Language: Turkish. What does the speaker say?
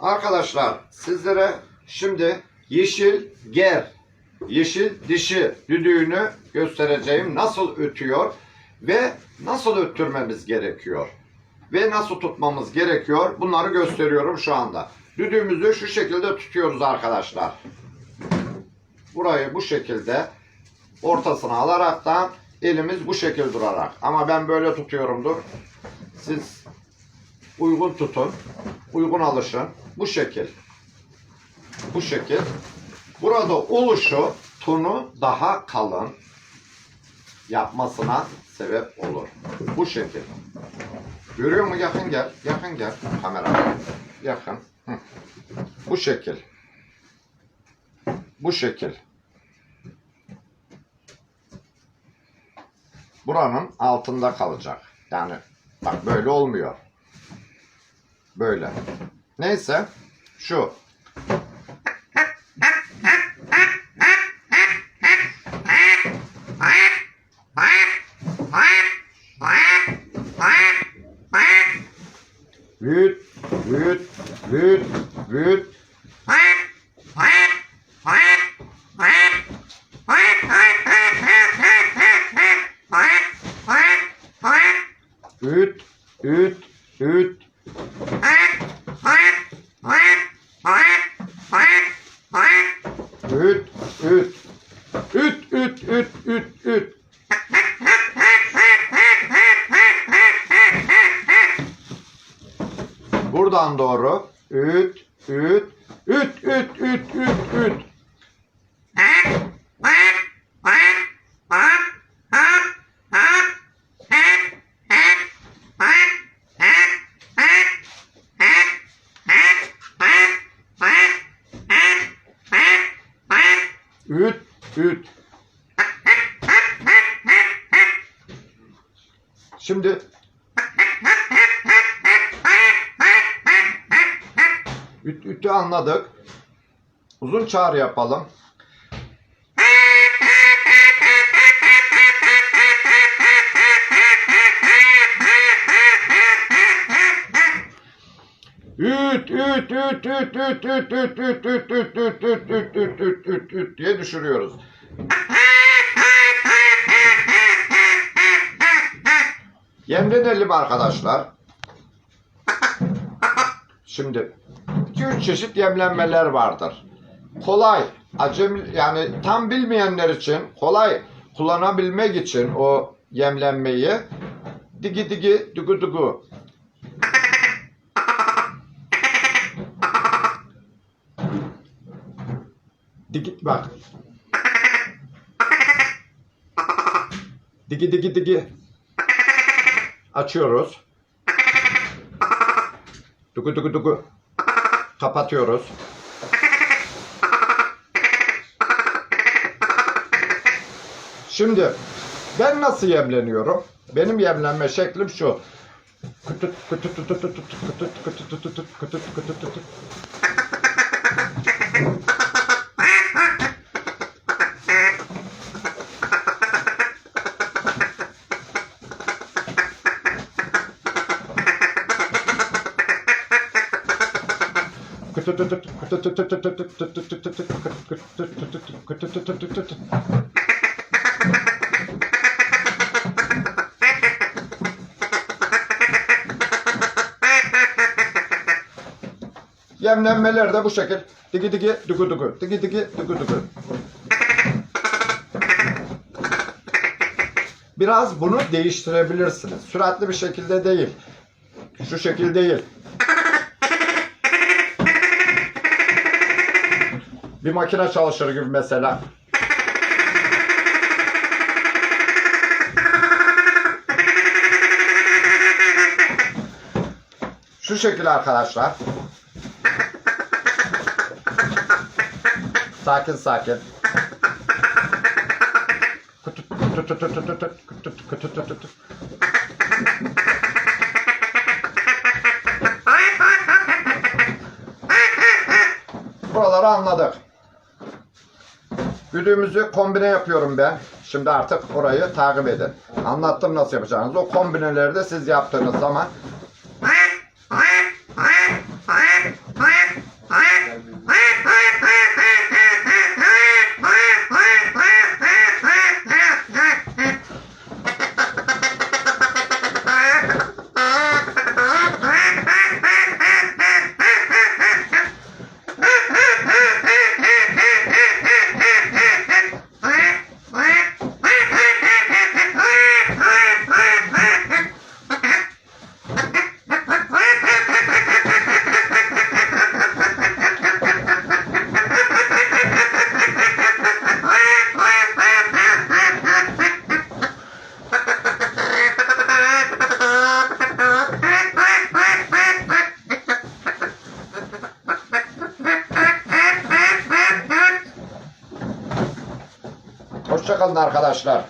Arkadaşlar sizlere şimdi yeşil ger, yeşil dişi düdüğünü göstereceğim. Nasıl ötüyor ve nasıl öttürmemiz gerekiyor. Ve nasıl tutmamız gerekiyor bunları gösteriyorum şu anda. Düdüğümüzü şu şekilde tutuyoruz arkadaşlar. Burayı bu şekilde ortasına alaraktan elimiz bu şekil durarak. Ama ben böyle tutuyorumdur. Siz uygun tutun. Uygun alışın. Bu şekil. Bu şekil. Burada oluşu tonu daha kalın yapmasına sebep olur. Bu şekil. Görüyor musun? Yakın gel. Yakın gel. Kamera. Yakın. Bu şekil. Bu şekil. Buranın altında kalacak. Yani bak böyle olmuyor. Böyle. Neyse. Şu. Büyüt, büyüt, büyüt. Üt, üt. Üt, üt, üt, üt, üt. Buradan doğru. Üt, üt, üt, üt, üt, üt, üt. Üt, üt. Şimdi üt, ütü anladık. Uzun çağrı yapalım. Üt üt üt üt üt üt üt üt üt üt üt üt üt üt üt üt üt diye düşürüyoruz. Yemlenelim arkadaşlar. Şimdi 2-3 çeşit yemlenmeler vardır. Kolay, acemi yani tam bilmeyenler için kolay kullanabilmek için o yemlenmeyi digi digi dugu dugu Digi bak. Digi digi digi. Açıyoruz. Dugu dugu dugu. Kapatıyoruz. Şimdi ben nasıl yemleniyorum? Benim yemlenme şeklim şu. Yemlenmeler de bu şekil. Digi digi dugu dugu. Digi digi dugu dugu. Biraz bunu değiştirebilirsiniz. Süratli bir şekilde değil. Şu şekil değil. Bir makine çalışır gibi mesela. Şu şekil arkadaşlar. Sakin sakin. Buraları anladık. Güdüğümüzü kombine yapıyorum ben. Şimdi artık orayı takip edin. Anlattım nasıl yapacağınızı. O kombineleri de siz yaptığınız zaman Hoşçakalın arkadaşlar.